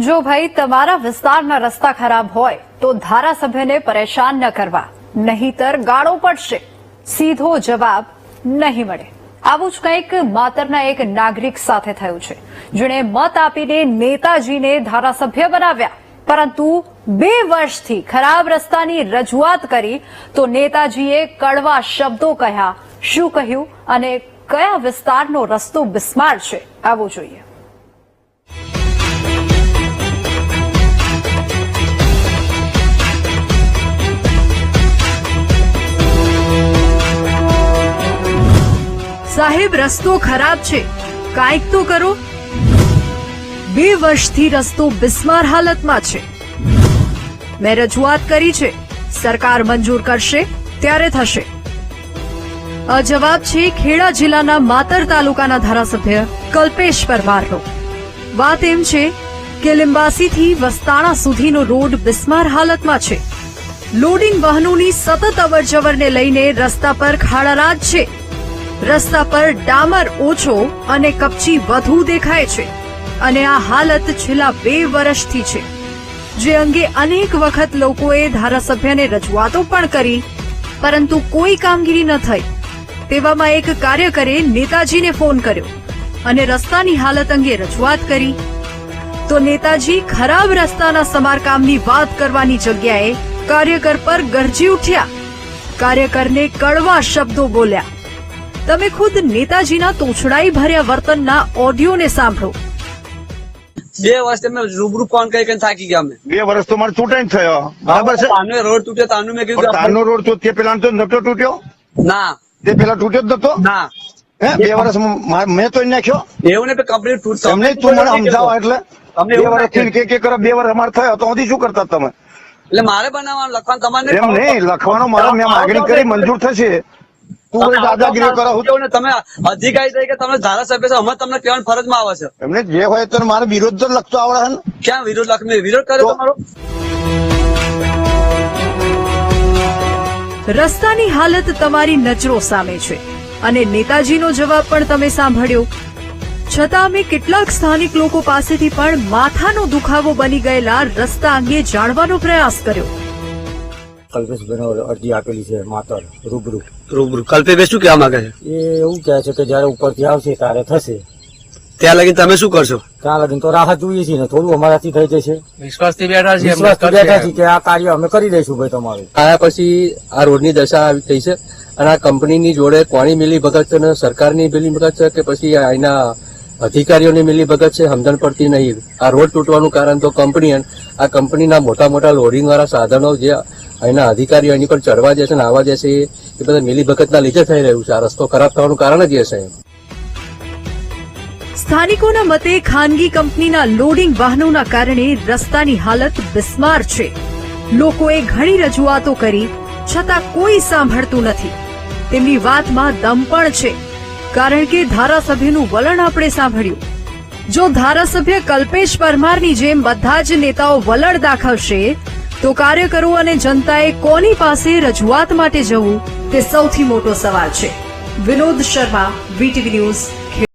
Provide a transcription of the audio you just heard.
જો ભાઈ તમારા વિસ્તારના રસ્તા ખરાબ હોય, તો ધારાસભ્યને પરેશાન ન કરવા. નહીતર ગાળો પડશે. સીધો જવાબ નહીં મળે. આવું જ કંઈક માતરના એક નાગરિક સાથે થયું છે. જેણે મત આપીને નેતાજીને ધારાસભ્ય બનાવ્યા. પરંતુ બે વર્ષથી ખરાબ રસ્તાની રજૂઆત કરી તો નેતાજીએ કડવા શબ્દો કહ્યા. શું કહ્યું? અને કયા વિસ્તારનો રસ્તો બિસ્માર છે? આવું જોઈએ. સાહેબ, રસ્તો ખરાબ છે. કાંઈક તો કરો. બે વર્ષથી રસ્તો બિસ્માર હાલતમાં છે. મેં રજૂઆત કરી છે, સરકાર મંજૂર કરશે, ત્યારે થશે. આ જવાબ છે, ખેડા જિલ્લાના માતર તાલુકાના ધારાસભ્ય કલ્પેશ પરમારનો. વાત એમ છે કે લિંબાસીથી વસ્તાણા સુધીનો રોડ બિસ્માર હાલતમાં છે. લોડિંગ વાહનોની સતત અવરજવરને લઈને રસ્તા પર ખાડારાજ છે. રસ્તા પર ડામર ઓછો અને કપચી વધુ દેખાય છે. અને આ હાલત છેલ્લા બે વર્ષથી છે. જે અંગે અનેક વખત લોકોએ ધારાસભ્યને રજૂઆતો પણ કરી, પરંતુ કોઈ કામગીરી ન થઈ. તેવામાં એક કાર્યકરે નેતાજીને ફોન કર્યો અને રસ્તાની હાલત અંગે રજૂઆત કરી. તો નેતાજી ખરાબ રસ્તાના સમારકામની વાત કરવાની જગ્યાએ કાર્યકર પર ગરજી ઉઠ્યા. કાર્યકરને કડવા શબ્દો બોલ્યા. તમે ખુદ નેતાજીના તોછડાઈ ભર્યા વર્તનના ઓડિયોને સાંભળો. બે વર્ષ તમે રૂબરૂ ફોન કરી કરીને થાકી ગયા અમે. બે વર્ષ તો મારે તૂટે થયો. બરાબર છે? તાનો રોડ તૂટ્યો તાનું મેં કીધું તાનો રોડ તો તે પેલા તો નતો તૂટ્યો? ના. તે પેલા તૂટ્યો જ નતો? ના. બે વર્ષ મેં તો નાખ્યો? એવું ને કંપની તૂટતો તમને તું મને સમજાવો એટલે. તમને બે વર્ષ કે કે કરો બે વર્ષ અમારે થયો તો હજી શું કરતા તમે? એટલે મારે બનાવવાનું લખવાનું તમારે એમ નહીં લખવાનો મારો મેં માગણી કરી મંજૂર થશે. તું વળી દાદાગીરી કરો હું કેવું તમે અધિકારી તરીકે તમે ધારાસભ્ય છો અમે તમને કહેવાની ફરજમાં આવે છે. એમને જે હોય તો મારે વિરોધ તો લખતો આવડે ને. ક્યાં વિરોધ લખ વિરોધ કર્યો તમારો? રસ્તાની હાલત તમારી નજરો સામે છે અને નેતાજીનો જવાબ પણ તમે સાંભળ્યો. છતાં અમે કેટલાક સ્થાનિક લોકો પાસેથી પણ માથાનો દુખાવો બની ગયેલા રસ્તા અંગે જાણવાનો પ્રયાસ કર્યો. કલ્પેશભાઈને અરજી આપેલી છે માતર રૂબરૂ. રૂબરૂ. કલ્પે શું કહેવા માંગે છે? એ એવું કહે છે કે જયારે ઉપરથી આવશે ત્યારે થશે. ત્યાં લગી તમે શું કરશો? ત્યાં લગી તો રાહત જોઈએ છીએ ને થોડું અમારાથી થઈ જશે. વિશ્વાસથી બેઠા છીએ વિશ્વાસથી બેઠા છીએ કે આ કાર્ય અમે કરી દઈશું ભાઈ તમારું. આયા પછી આ રોડની દશા આવી થઈ છે અને આ કંપનીની જોડે કોની મિલી ભગત છે ને સરકારની મિલી ભગત છે કે પછી અહીંના અધિકારીઓની મિલી ભગત છે સમજણ પડતી નહીં. આ રોડ તૂટવાનું કારણ તો કંપની અને આ કંપનીના મોટા મોટા લોડિંગ વાળા સાધનો જે અહીંના અધિકારીઓ એની પર ચડવા જશે ને આવવા જશે એ બધા મિલીભગતના લીધે થઈ રહ્યું છે. આ રસ્તો ખરાબ થવાનું કારણ જ એ સ્થાનિકોના મતે ખાનગી કંપનીના લોડિંગ વાહનોના કારણે રસ્તાની હાલત બિસ્માર છે. લોકોએ ઘણી રજૂઆતો કરી, છતાં કોઈ સાંભળતું નથી. તેમની વાતમાં દમ પણ છે. કારણ કે ધારાસભ્યનું વલણ આપણે સાંભળ્યું. જો ધારાસભ્ય કલ્પેશ પરમારની જેમ બધા જ નેતાઓ વલણ દાખવશે તો કાર્યકરો અને જનતાએ કોની પાસે રજૂઆત માટે જવું તે સૌથી મોટો સવાલ છે. Vinod Sharma, VTV news